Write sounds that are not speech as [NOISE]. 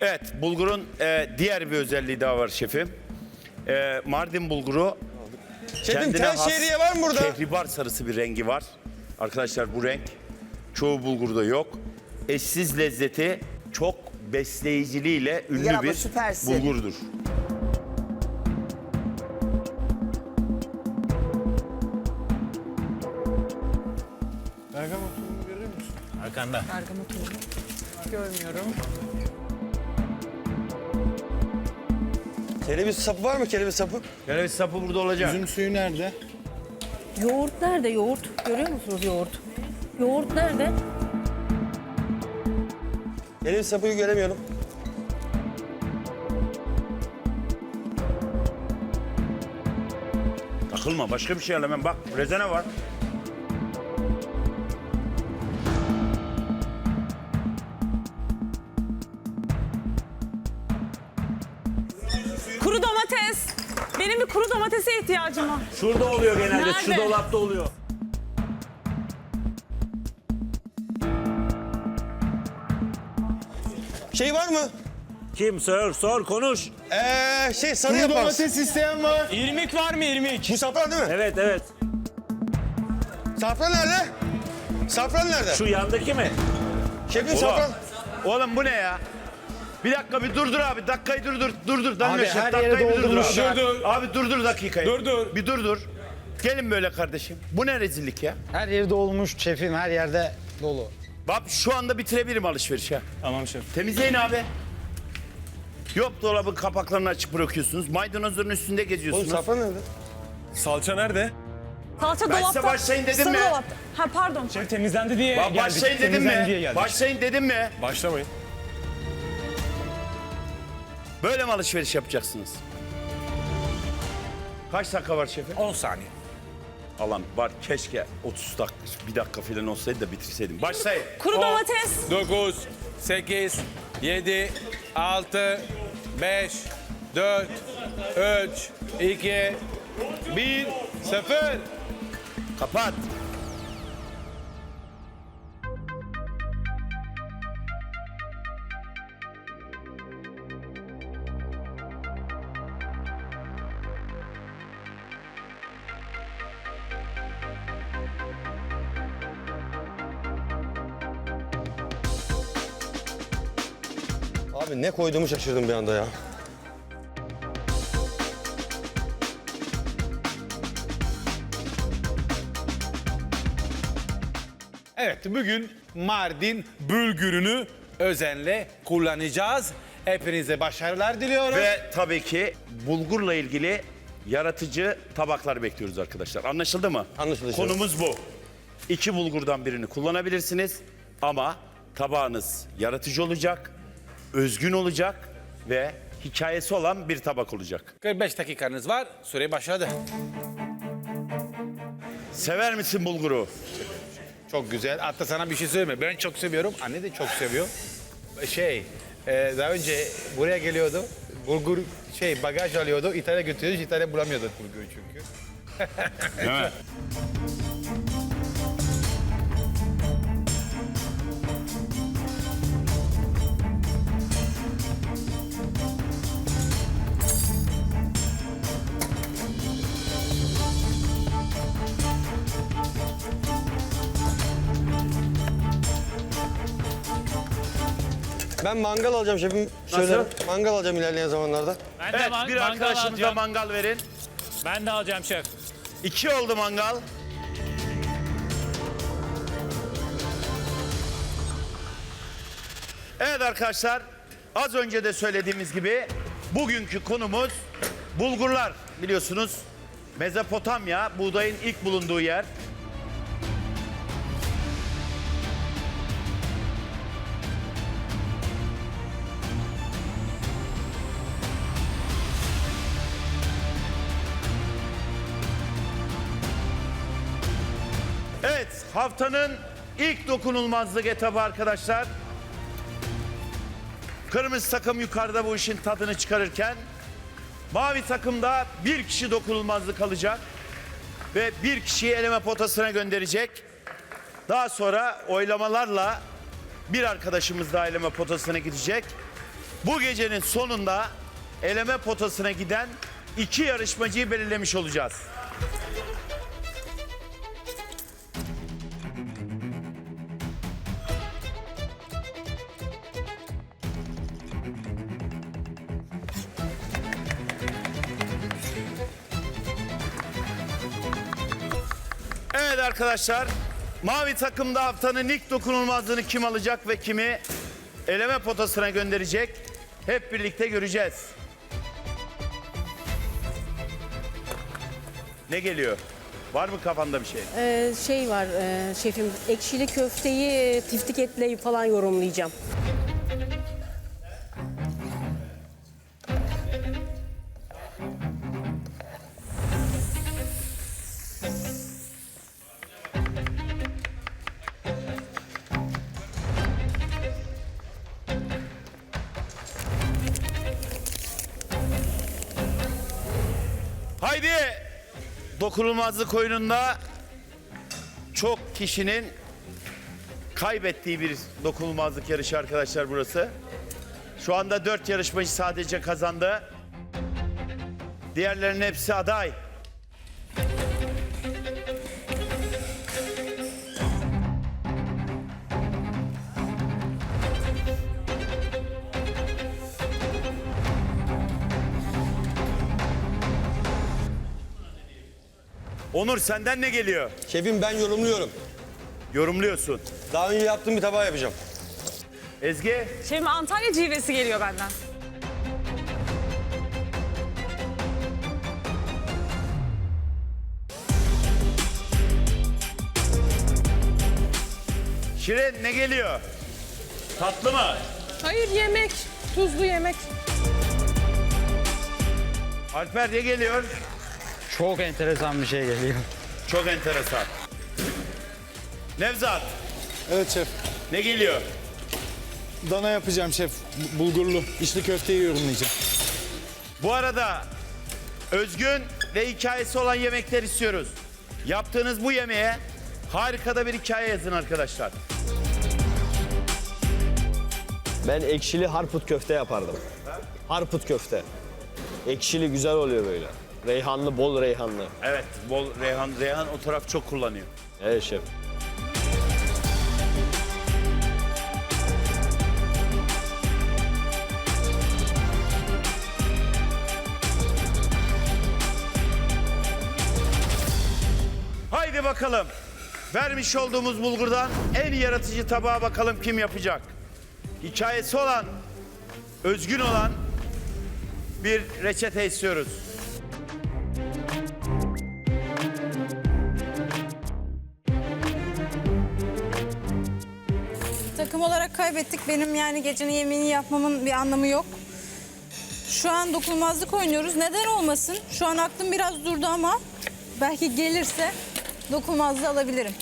Evet, bulgurun e, diğer bir özelliği daha var şefim. E, Mardin bulguru Şefim kendine tel has şehriye var mı burada? Kehribar sarısı bir rengi var. Arkadaşlar bu renk çoğu bulgurda yok. Eşsiz lezzeti çok besleyiciliğiyle ünlü Ya bu bir süpersin. bulgurdur. Arkanda. Görmüyorum. Kereviz sapı var mı kereviz sapı? Kereviz sapı burada olacak. Üzüm suyu nerede? Yoğurt nerede yoğurt? Görüyor musunuz yoğurt? Yoğurt nerede? Kereviz sapıyı göremiyorum. Takılma başka bir şey al hemen bak rezene var. Domatese ihtiyacım var. Şurada oluyor genelde. Şu Nerede? dolapta oluyor. Şey var mı? Kim? Sor, sor, konuş. Ee, şey sarı yaparız. isteyen var. İrmik var mı irmik? Bu safran değil mi? Evet, evet. Safran nerede? Safran nerede? Şu yandaki mi? Şefim safran. oğlum bu ne ya? Bir dakika bir durdur abi. Dakikayı durdur. Durdur. Danilo Abi, Şef, her dakikayı yere bir durdur doldurmuş. abi. Dur, dur. Abi durdur dakikayı. Dur, dur. Bir durdur. Gelin böyle kardeşim. Bu ne rezillik ya? Her yeri dolmuş şefim her yerde dolu. Bak şu anda bitirebilirim alışveriş ya. Tamam şef. Temizleyin abi. Yok dolabın kapaklarını açık bırakıyorsunuz. Maydanozların üstünde Oğlum geziyorsunuz. nerede? Salça nerede? Salça Ben size dolapta. başlayın dedim Sarı mi? dolapta. Ha pardon. Şef temizlendi diye Bak, geldik. başlayın dedim Temizlendi diye mi? geldik. Başlayın dedim mi? Başlamayın. Böyle mi alışveriş yapacaksınız? Kaç dakika var şefim? 10 saniye. Allah'ım var keşke 30 dakika, bir dakika falan olsaydı da bitirseydim. Başlayın. Kuru domates. 9, 8, 7, 6, 5, 4, 3, 2, 1, 0. Kapat. Abi ne koyduğumu şaşırdım bir anda ya. Evet, bugün Mardin bülgürünü özenle kullanacağız. Hepinize başarılar diliyorum. Ve tabii ki bulgurla ilgili yaratıcı tabaklar bekliyoruz arkadaşlar. Anlaşıldı mı? Anlaşıldı. Konumuz bu. İki bulgurdan birini kullanabilirsiniz ama tabağınız yaratıcı olacak, özgün olacak ve hikayesi olan bir tabak olacak. 45 dakikanız var. Süre başladı. Sever misin bulguru? Çok güzel. Hatta sana bir şey söyleyeyim mi? Ben çok seviyorum. Anne de çok seviyor. Şey, e, daha önce buraya geliyordu. Bulgur şey bagaj alıyordu. İtalya götürüyordu. İtalya bulamıyordu bulguru çünkü. Değil mi? [LAUGHS] Ben mangal alacağım şefim. Söylerim. Mangal alacağım ilerleyen zamanlarda. Ben de Evet man- bir mangal arkadaşımıza alacağım. mangal verin. Ben de alacağım şef. İki oldu mangal. Evet arkadaşlar, az önce de söylediğimiz gibi bugünkü konumuz bulgurlar. Biliyorsunuz Mezopotamya, buğdayın ilk bulunduğu yer. Haftanın ilk dokunulmazlık etabı arkadaşlar. Kırmızı takım yukarıda bu işin tadını çıkarırken mavi takımda bir kişi dokunulmazlık alacak ve bir kişiyi eleme potasına gönderecek. Daha sonra oylamalarla bir arkadaşımız daha eleme potasına gidecek Bu gecenin sonunda eleme potasına giden iki yarışmacıyı belirlemiş olacağız. Evet arkadaşlar. Mavi takımda haftanın ilk dokunulmazlığını kim alacak ve kimi eleme potasına gönderecek? Hep birlikte göreceğiz. Ne geliyor? Var mı kafanda bir şey? Ee, şey var e, şefim ekşili köfteyi e, tiftik etle falan yorumlayacağım. Haydi! Dokunulmazlık oyununda çok kişinin kaybettiği bir dokunulmazlık yarışı arkadaşlar burası. Şu anda dört yarışmacı sadece kazandı. Diğerlerinin hepsi aday. Onur senden ne geliyor? Şefim ben yorumluyorum. Yorumluyorsun. Daha önce yaptığım bir tabağı yapacağım. Ezgi Şefim Antalya civesi geliyor benden. Şirin ne geliyor? Tatlı mı? Hayır yemek. Tuzlu yemek. Alper ne geliyor? Çok enteresan bir şey geliyor. Çok enteresan. Nevzat Evet şef. ne geliyor? Dana yapacağım şef. Bu- Bulgurlu. İçli köfteyi yorumlayacağım. Bu arada özgün ve hikayesi olan yemekler istiyoruz. Yaptığınız bu yemeğe harika da bir hikaye yazın arkadaşlar. Ben ekşili harput köfte yapardım. Harput köfte. Ekşili güzel oluyor böyle. Reyhanlı, bol reyhanlı. Evet, bol Reyhan, Reyhan o taraf çok kullanıyor. Evet şef. Haydi bakalım. Vermiş olduğumuz bulgurdan en yaratıcı tabağa bakalım kim yapacak. Hikayesi olan, özgün olan bir reçete istiyoruz. Takım olarak kaybettik. Benim yani gecenin yemeğini yapmamın bir anlamı yok. Şu an dokunulmazlık oynuyoruz. Neden olmasın? Şu an aklım biraz durdu ama belki gelirse dokunulmazlığı alabilirim.